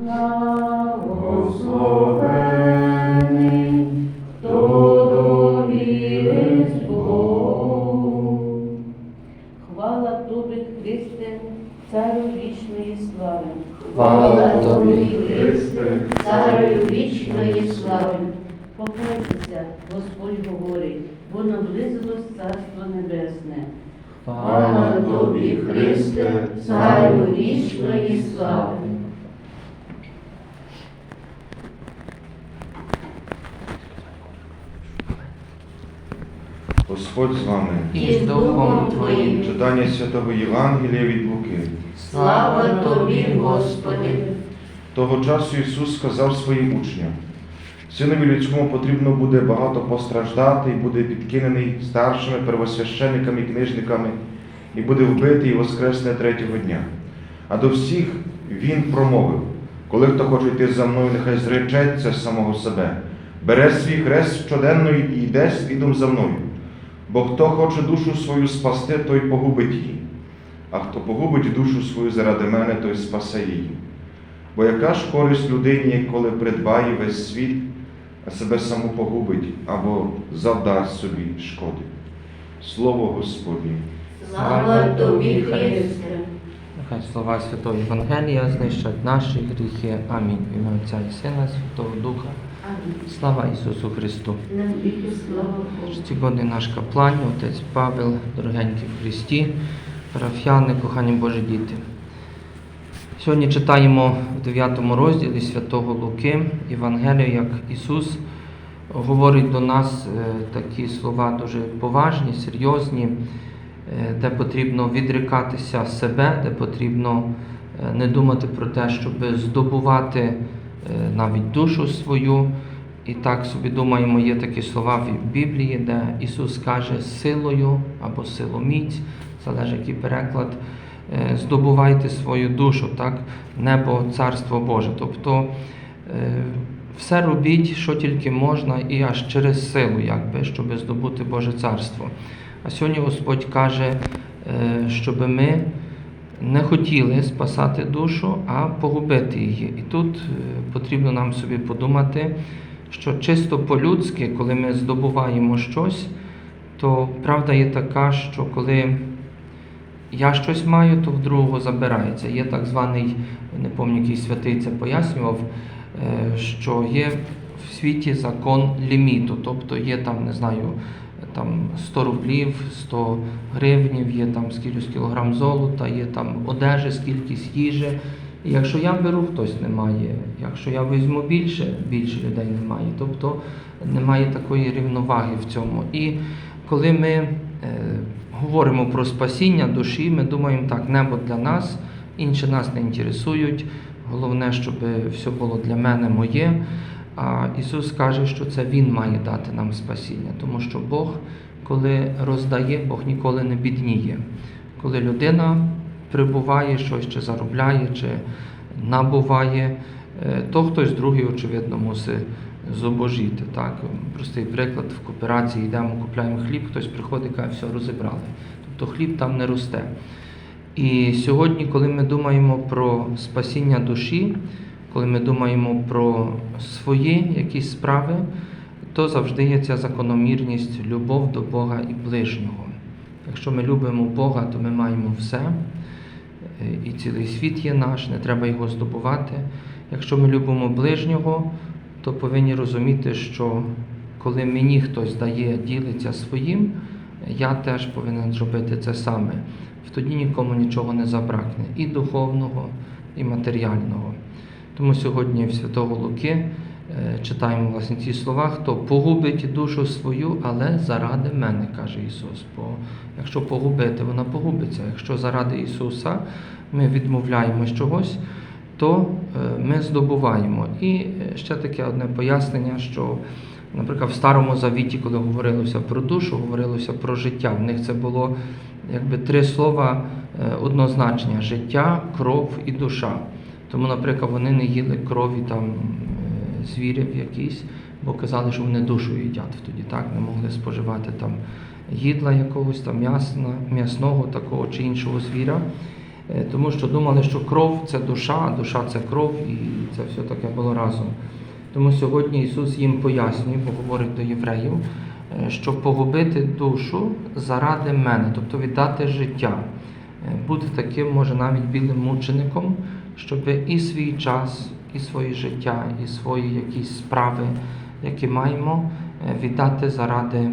Благословений, хто довірить Богу. Хвала тобі, Христе, Царю вічної слави. Хвала тобі, Христе, Царю вічної слави. Покайтеся, Господь говорить, бо наблизилось Царство Небесне. Хвала тобі, Христе, Царю вічної слави. Господь з вами. І з Духом Твоїм. Читання Святого Євангелія від Луки. Слава тобі, Господи. Того часу Ісус сказав своїм учням: Синові людському потрібно буде багато постраждати і буде підкинений старшими первосвященниками і книжниками, і буде вбитий і воскресне третього дня. А до всіх Він промовив: коли хто хоче йти за мною, нехай зречеться самого себе, бере свій хрест щоденно і йде слідом за мною. Бо хто хоче душу свою спасти, той погубить її, а хто погубить душу свою заради мене, той спасе її. Бо яка ж користь людині, коли придбає весь світ, а себе саму погубить або завдасть собі шкоди? Слово Господнє. Слава тобі, Христе. Нехай слова Святого Євангелія знищать наші гріхи. Амінь. В ім'я Отця і Сина, Святого Духа. Слава Ісусу Христу. Стігодний наш каплан, отець Павел, дорогенькі в Христі, парафіяни, кохані Божі діти. Сьогодні читаємо в 9 розділі Святого Луки Євангелію, як Ісус говорить до нас е, такі слова дуже поважні, серйозні, е, де потрібно відрікатися себе, де потрібно е, не думати про те, щоб здобувати навіть душу свою. І так собі думаємо, є такі слова в Біблії, де Ісус каже силою або силоміць, залежить який переклад, е, здобувайте свою душу, так? небо, царство Боже. Тобто е, все робіть, що тільки можна, і аж через силу, якби, щоб здобути Боже царство. А сьогодні Господь каже, е, щоб ми не хотіли спасати душу, а погубити її. І тут е, потрібно нам собі подумати, що чисто по-людськи, коли ми здобуваємо щось, то правда є така, що коли я щось маю, то в другого забирається. Є так званий, не пам'ятаю, який святий це пояснював, е, що є в світі закон ліміту, тобто є там, не знаю, там 100 рублів, 100 гривнів, є там скількись кілограм золота, є там одежі, скількись їжі. І якщо я беру, хтось не має. Якщо я візьму більше, більше людей немає. Тобто немає такої рівноваги в цьому. І коли ми е, говоримо про спасіння душі, ми думаємо так, небо для нас, інші нас не інтересують. Головне, щоб все було для мене моє. А Ісус каже, що це Він має дати нам спасіння, тому що Бог, коли роздає, Бог ніколи не бідніє. Коли людина прибуває щось, чи заробляє, чи набуває, е, то хтось другий, очевидно, мусить зубожіти. Так? Простий приклад, в кооперації йдемо, купляємо хліб, хтось приходить каже, все розібрали. Тобто хліб там не росте. І сьогодні, коли ми думаємо про спасіння душі, коли ми думаємо про свої якісь справи, то завжди є ця закономірність, любов до Бога і ближнього. Якщо ми любимо Бога, то ми маємо все, е, і цілий світ є наш, не треба його здобувати. Якщо ми любимо ближнього, то повинні розуміти, що коли мені хтось дає, ділиться своїм, я теж повинен зробити це саме. Тоді нікому нічого не забракне і духовного, і матеріального. Тому сьогодні в Святого Луки е, читаємо власне ці слова, хто погубить душу свою, але заради мене, каже Ісус. Бо якщо погубити, вона погубиться. Якщо заради Ісуса ми відмовляємось чогось, то е, ми здобуваємо. І е, ще таке одне пояснення, що, наприклад, в Старому Завіті, коли говорилося про душу, говорилося про життя. В них це було якби три слова однозначення: життя, кров і душа. Тому, наприклад, вони не їли крові там е, звірів якісь, бо казали, що вони душу їдять тоді, так не могли споживати там їдла якогось там м'ясна, м'ясного такого чи іншого звіра. Е, Тому що думали, що кров це душа, а душа це кров, і це все таке було разом. Тому сьогодні Ісус їм пояснює, бо говорить до євреїв, е, щоб погубити душу заради мене, тобто віддати життя, бути таким, може, навіть білим мучеником, щоб і свій час, і своє життя, і свої якісь справи, які маємо, е, віддати заради е,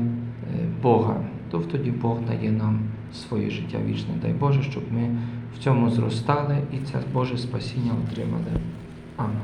Бога. То тоді Бог дає нам своє життя вічне. Дай Боже, щоб ми в цьому зростали і це Боже спасіння отримали. Амінь.